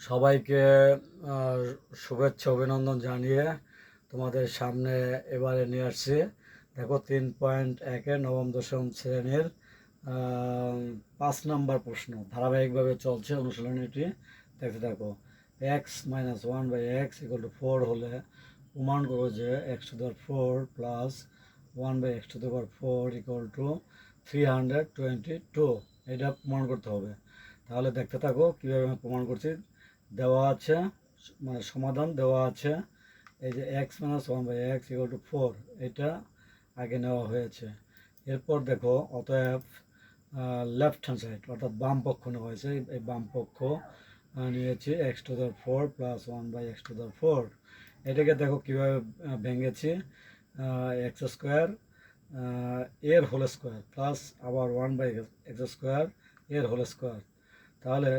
সবাইকে শুভেচ্ছা, অভিনন্দন জানিয়ে তোমাদের সামনে এবারে নিয়ে আসছি। দেখো, তিন পয়েন্ট একে নবম, দশম শ্রেণির পাঁচ নাম্বার প্রশ্ন। ধারাবাহিকভাবে চলছে অনুশীলনীটি দেখতে থাকো x minus one by x equal to four হলে প্রমাণ করো যে এক্স টু দেওয়ার four plus one by x to দেওয়ার four equal to three hundred twenty two এটা প্রমাণ করতে হবে। তাহলে দেখতে থাকো, কীভাবে আমি প্রমাণ করছি। দেওয়া আছে মানে সমাধান দেওয়া আছে। এই যে x minus one by x equal to four এটা আগে নেওয়া হয়েছে। এরপর দেখো, অতএব লেফট হ্যান্ড সাইড অর্থাৎ বাম পক্ষ নেওয়া হয়েছে। এই- বাম পক্ষ নিয়েছি x to the four plus one by x to the four এটাকে দেখো কীভাবে ভেঙেছি এক্স স্কোয়ার এর হোল স্কোয়ার প্লাস আবার ওয়ান বাই এক্স স্কোয়ার এর হোল স্কোয়ার তাহলে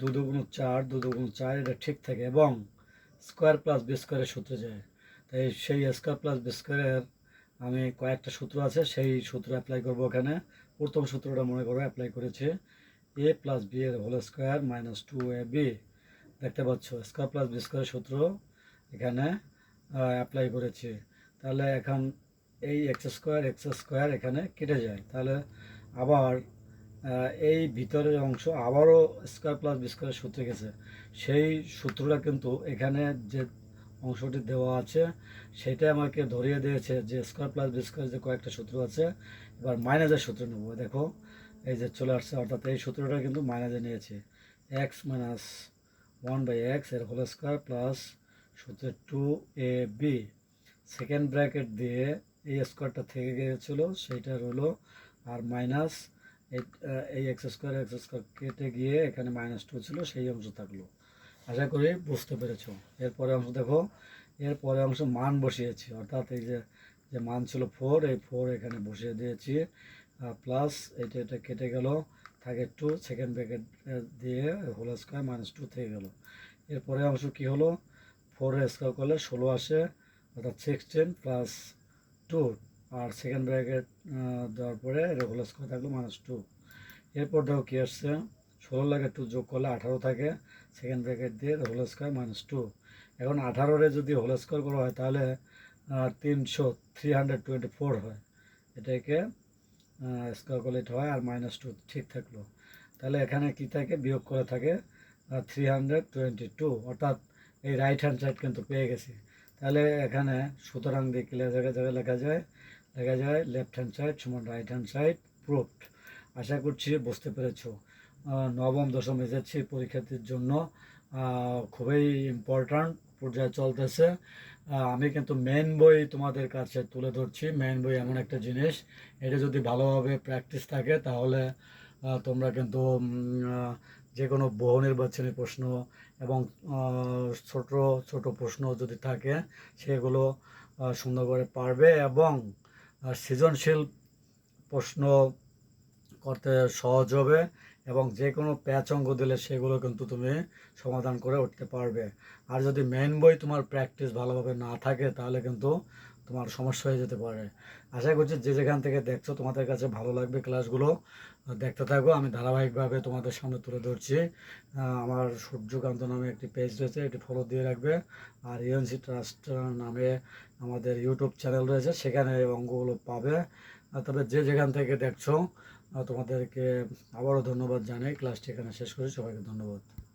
দু দুগুণ চার, দু দুগুণ চার, এটা ঠিক থাকে এবং স্কোয়ার প্লাস বি স্কোয়ারের সূত্রে যায়। তাই সেই স্কোয়ার প্লাস বি স্কোয়ারের আমি কয়েকটা সূত্র আছে, সেই সূত্র অ্যাপ্লাই করব এখানে। প্রথম সূত্রটা মনে করো অ্যাপ্লাই করেছি এ প্লাস বি এর whole square minus two a b দেখতে পাচ্ছ স্কোয়ার প্লাস বি স্কোয়ারের সূত্র এখানে অ্যাপ্লাই করেছি। তাহলে এখন এই এক্স স্কোয়ার এক্স স্কোয়ার এখানে কেটে যায়। তাহলে আবার এই ভিতরের অংশ আবারও স্কোয়ার প্লাস বি স্কোয়ারের সূত্রে গেছে। সেই সূত্রটা কিন্তু এখানে যে অংশটি দেওয়া আছে সেটা আমাকে ধরিয়ে দিয়েছে যে স্কোয়ার প্লাস বি স্কোয়ার যে কয়েকটা সূত্র আছে, এবার মাইনাসের সূত্র নেব। দেখো, এই যে চলে আসছে, অর্থাৎ এই সূত্রটা কিন্তু মাইনাসে নিয়েছি। এক্স মাইনাস ওয়ান বাই এক্সের হোল স্কোয়ার প্লাস সূত্রে two a b second bracket দিয়ে এই স্কোয়ারটা থেকে গিয়েছিল, সেইটা রইল আর মাইনাস এই এক্স স্কোয়ার এক্স স্কোয়ার কেটে গিয়ে এখানে মাইনাস টু ছিল, সেই অংশ থাকল। আশা করি বুঝতে পেরেছ। এরপরে অংশ দেখো, এরপরে অংশ মান বসিয়েছি। অর্থাৎ এই যে যে মান ছিল ফোর এই ফোর এখানে বসিয়ে দিয়েছি। প্লাস এটা এটা কেটে গেল। থাকে টু সেকেন্ড ব্র্যাকেট দিয়ে হোল স্কোয়ার মাইনাস টু থেকে গেল। এরপরে অংশ কি হলো? ফোর স্কোয়ার করলে ষোলো আসে, অর্থাৎ সিক্সটিন প্লাস টু আর সেকেন্ড ব্র্যাকেট দেওয়ার পরে হোল স্কোয়ার থাকল মাইনাস টু এরপর দেখো কী আসছে? ষোলো লাগে টু যোগ করলে আঠারো থাকে। সেকেন্ড ব্র্যাকেট দিয়ে হোল স্কোয়ার মাইনাস টু এখন আঠারোরে যদি হোল স্কোয়ার করা হয়, তাহলে তিনশো থ্রি হান্ড্রেড টোয়েন্টি ফোর হয়। এটাকে স্কোয়ার করলে এটা হয় আর মাইনাস টু ঠিক থাকল। তাহলে এখানে কি থাকে? বিয়োগ করে থাকে থ্রি হান্ড্রেড টোয়েন্টি টু অর্থাৎ এই রাইট হ্যান্ড সাইড কিন্তু পেয়ে গেছি। তাহলে এখানে সুতরাং দিয়ে ক্লিয়ার জায়গায় জায়গায় লেখা যায় লেখা যায় লেফট হ্যান্ড সাইড সমান রাইট হ্যান্ড সাইড প্রুফড আশা করছি বুঝতে পেরেছ। নবম, দশম এসেছি পরীক্ষার্থীর জন্য। খুবই ইম্পর্ট্যান্ট পর্যায়ে চলতেছে। আমি কিন্তু মেন বই তোমাদের কাছে তুলে ধরছি। মেন বই এমন একটা জিনিস, এটা যদি ভালোভাবে প্র্যাকটিস থাকে তাহলে তোমরা কিন্তু যে কোনো বহু নির্বাচনী প্রশ্ন এবং ছোট ছোট প্রশ্ন যদি থাকে, সেগুলো সুন্দর করে পারবে এবং সৃজনশীল প্রশ্ন করতে সহজ হবে এবং যে কোনো প্যাচ অঙ্গ দিলে সেগুলো কিন্তু তুমি সমাধান করে উঠতে পারবে। আর যদি মেন বই তোমার প্র্যাকটিস ভালোভাবে না থাকে, তাহলে কিন্তু তোমার সমস্যা হয়ে যেতে পারে। আশা করছি যে যেখান থেকে দেখছ তোমাদের কাছে ভালো লাগবে ক্লাসগুলো, দেখতে থাকো। আমি ধারাবাহিকভাবে তোমাদের সামনে তুলে ধরছি। আমার সূর্যকান্ত নামে একটি পেজ রয়েছে, এটি ফলো দিয়ে রাখবে। আর ইউএনসি ট্রাস্ট নামে আমাদের ইউটিউব চ্যানেল রয়েছে, সেখানে এই অঙ্কগুলো পাবে। তবে যে যেখান থেকে দেখছ তোমাদেরকে আবারও ধন্যবাদ জানাই। ক্লাসটি এখানে শেষ করি। সবাইকে ধন্যবাদ।